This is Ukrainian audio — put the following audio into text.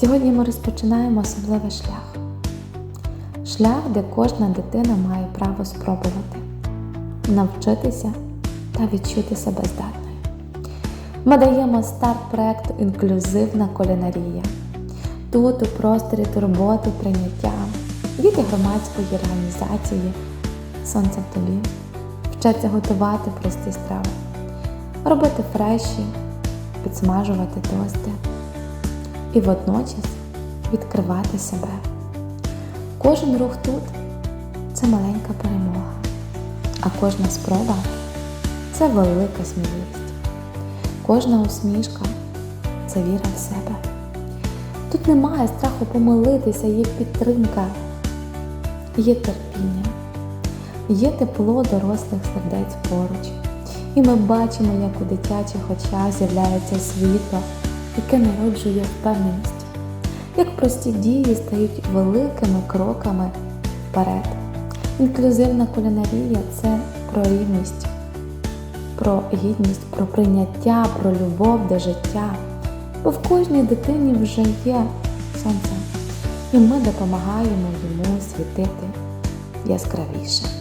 Сьогодні ми розпочинаємо особливий шлях. Шлях, де кожна дитина має право спробувати, навчитися та відчути себе здатною. Ми даємо старт проекту Інклюзивна кулінарія. Тут у просторі турботи, прийняття, діти громадської організації Сонце в тобі вчаться готувати прості страви, робити фреші, підсмажувати тости і водночас відкривати себе. Кожен рух тут це маленька перемога, а кожна спроба це велика сміливість. Кожна усмішка це віра в себе. Тут немає страху помилитися, є підтримка, є терпіння, є тепло дорослих сердець поруч. І ми бачимо, як у дитячих очах з'являється світло, яке народжує впевненість, як прості дії стають великими кроками вперед. Інклюзивна кулінарія це про рівність, про гідність, про прийняття, про любов до життя. Бо в кожній дитині вже є сонце, і ми допомагаємо йому світити яскравіше.